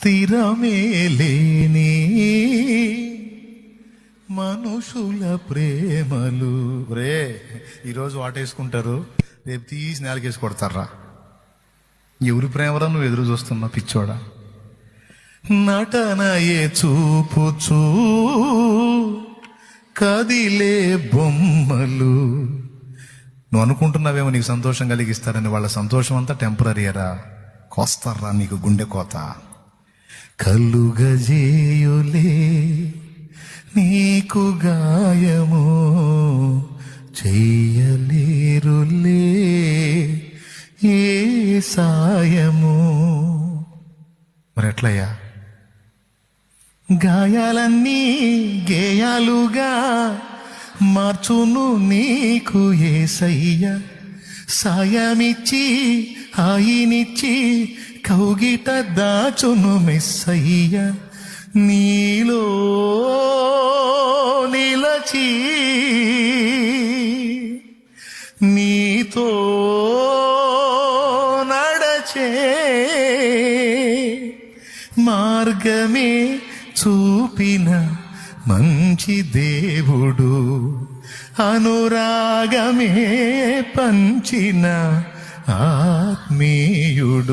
స్థిరమే లేని మనుషుల ప్రేమలు. రే ఈరోజు వాటేసుకుంటారు రేపు తీసి నేలకేసి కొడతారా? ఎవరి ప్రేమరా నువ్వు ఎదురు చూస్తున్నావు పిచ్చోడా? నటనయే చూపుచూ కదిలే బొమ్మలు. నువ్వు అనుకుంటున్నావేమో నీకు సంతోషం కలిగిస్తారని వాళ్ళ సంతోషం అంతా టెంపరీయరా కోస్తారా నీకు గుండె కోత? కలుగజేయులే నీకు గాయము చెయ్యలేరులే ఏ సాయము. మరి ఎట్లయ్యా గాయాలన్నీ గేయాలుగా మార్చును నీకు ఏసయ్య. సాయమిచ్చి హాయినిచ్చి కౌగిట దాచును మెస్సయ్య. నీలో నిలచి నీతో నడచే మార్గమే చూపిన మంచి దేవుడు. అనురాగమే పంచిన ఆత్మీయుడు.